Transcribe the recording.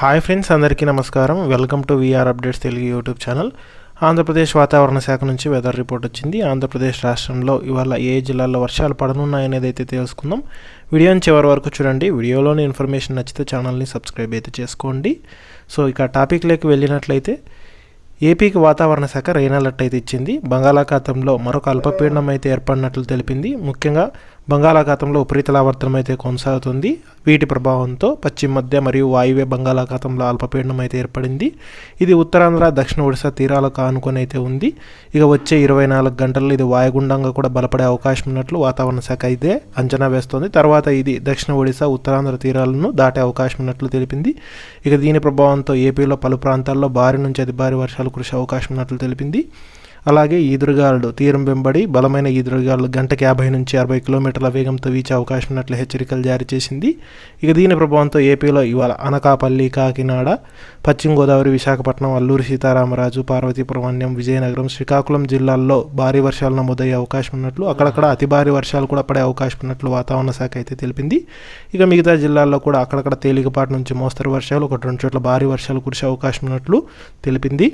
Hi friends అందరికీ నమస్కారం. Welcome to VR updates Telugu YouTube channel. Andhra Pradesh వాతావరణ శాఖ నుంచి వెదర్ రిపోర్ట్ వచ్చింది. ఆంధ్రప్రదేశ్ రాష్ట్రంలో ఇవాళ ఏ జిల్లాల్లో వర్షాలు పడనున్నాయనేది అయితే తెలుసుకుందాం. వీడియోని చివరి వరకు చూడండి. వీడియోలోని ఇన్ఫర్మేషన్ నచ్చితే ఛానల్ని సబ్స్క్రైబ్ అయితే చేసుకోండి. సో ఇక టాపిక్లోకి వెళ్ళినట్లయితే ఏపీకి వాతావరణ శాఖ రెయిన్ అలర్ట్ అయితే ఇచ్చింది. బంగాళాఖాతంలో మరొక అల్పపీడనం అయితే ఏర్పడినట్లు తెలిపింది. ముఖ్యంగా బంగాళాఖాతంలో ఉపరితలావర్తనం అయితే కొనసాగుతుంది. వీటి ప్రభావంతో పశ్చిమ మధ్య మరియు వాయువ్య బంగాళాఖాతంలో అల్పపీడనం అయితే ఏర్పడింది. ఇది ఉత్తరాంధ్ర దక్షిణ ఒడిశా తీరాలకు ఆనుకొని అయితే ఉంది. ఇక వచ్చే ఇరవై నాలుగు గంటల్లో ఇది వాయుగుండంగా కూడా బలపడే అవకాశం ఉన్నట్లు వాతావరణ శాఖ అయితే అంచనా వేస్తోంది. తర్వాత ఇది దక్షిణ ఒడిశా ఉత్తరాంధ్ర తీరాలను దాటే అవకాశం ఉన్నట్లు తెలిపింది. ఇక దీని ప్రభావంతో ఏపీలో పలు ప్రాంతాల్లో భారీ నుంచి అతి భారీ వర్షాలు కురిసే అవకాశం ఉన్నట్లు తెలిపింది. అలాగే ఈదురుగాలు తీరం వెంబడి బలమైన ఈదురుగాలు గంటకి యాభై నుంచి అరవై కిలోమీటర్ల వేగంతో వీచే అవకాశం ఉన్నట్లు హెచ్చరికలు జారీ చేసింది. ఇక దీని ప్రభావంతో ఏపీలో ఇవాళ అనకాపల్లి కాకినాడ పశ్చిమ గోదావరి విశాఖపట్నం అల్లూరి సీతారామరాజు పార్వతీపురం అన్యం విజయనగరం శ్రీకాకుళం జిల్లాల్లో భారీ వర్షాలు నమోదయ్యే అవకాశం ఉన్నట్లు అక్కడక్కడ అతి భారీ వర్షాలు కూడా పడే అవకాశం ఉన్నట్లు వాతావరణ శాఖ అయితే తెలిపింది. ఇక మిగతా జిల్లాల్లో కూడా అక్కడక్కడ తేలికపాటి నుంచి మోస్తరు వర్షాలు ఒక రెండు చోట్ల భారీ వర్షాలు కురిసే అవకాశం ఉన్నట్లు తెలిపింది.